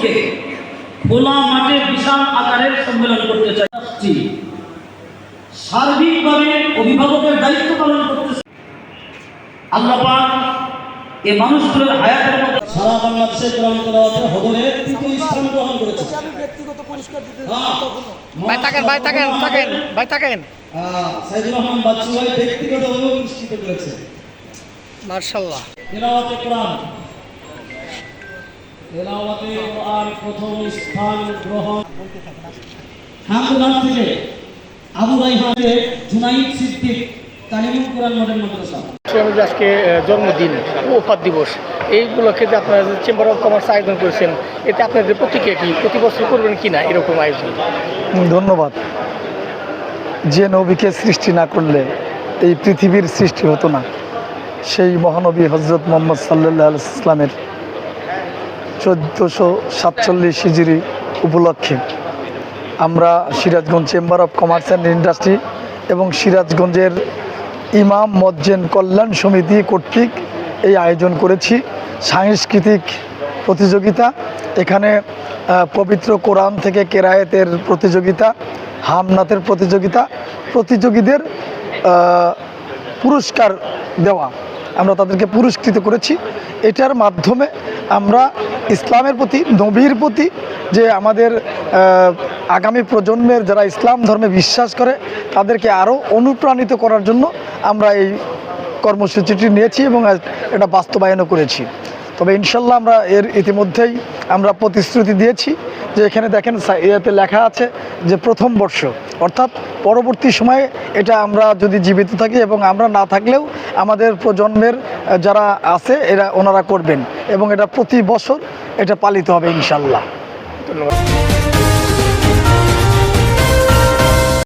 সম্মেলনকে খোলা মাঠে বিশাল আকারের সম্মেলন করতে চাচ্ছি সার্বিকভাবে অভিভাবকের দায়িত্ব পালন করতেছে আল্লাহ এ মানুষগুলোর হায়াতের মধ্যে সারা বাংলাদেশে কোরআন তেলাওয়াতে হদরে তৃতীয় স্থান গ্রহণ করেছে। ব্যক্তিগত পুরস্কার দিতে হ্যাঁ। ভাই থাকেন ভাই হ্যাঁ। ভাই হ্যাঁ, সাইদুর রহমান বাচ্চু ভাই ব্যক্তিগত অনুষ্ঠিত করেছে। মার্শাল্লাহ তেলাওয়াতে কোরআন প্রথম স্থান গ্রহণ হামদুল্লাহ থেকে আবু রাইহানে জুনাইদ সিদ্দিক তালিমুল কোরআন মডেল মাদ্রাসা। আজকে জন্মদিন উপহার দিবস। এইগুলোকে যে আপনারা চেম্বার অফ কমার্স আয়োজন করেছেন এতে আপনাদের প্রতিক্রিয়া কি? প্রতি বছর করবেন কি না এরকম আয়োজন? ধন্যবাদ। যে নবীকে সৃষ্টি না করলে এই পৃথিবীর সৃষ্টি হতো না। সেই মহানবী হজরত মোহাম্মদ সাল্লাহ ইসলামের চোদ্দোশো সাতচল্লিশ হিজড়ি উপলক্ষে আমরা Sirajganj chamber of commerce and industry এবং সিরাজগঞ্জের ইমাম মজ্জেন কল্যাণ সমিতি কর্তৃক এই আয়োজন করেছি। সাংস্কৃতিক প্রতিযোগিতা, এখানে পবিত্র কোরআন থেকে কেরায়েতের প্রতিযোগিতা, হামনাতের প্রতিযোগিতা, প্রতিযোগীদের পুরস্কার দেওয়া। আমরা তাদেরকে পুরস্কৃত করেছি। এটার মাধ্যমে আমরা ইসলামের প্রতি, নবীর প্রতি যে আমাদের আগামী প্রজন্মের যারা ইসলাম ধর্মে বিশ্বাস করে, তাদেরকে আরও অনুপ্রাণিত করার জন্য আমরা এই কর্মসূচিটি নিয়েছি এবং এটা বাস্তবায়নও করেছি। তবে ইনশাল্লাহ আমরা এর ইতিমধ্যেই আমরা প্রতিশ্রুতি দিয়েছি যে এখানে দেখেন ইয়েতে লেখা আছে যে প্রথম বর্ষ, অর্থাৎ পরবর্তী সময়ে এটা আমরা যদি জীবিত থাকি এবং আমরা না থাকলেও আমাদের প্রজন্মের যারা আছে, এরা ওনারা করবেন এবং এটা প্রতি বছর এটা পালিত হবে ইনশাল্লাহ। ধন্যবাদ।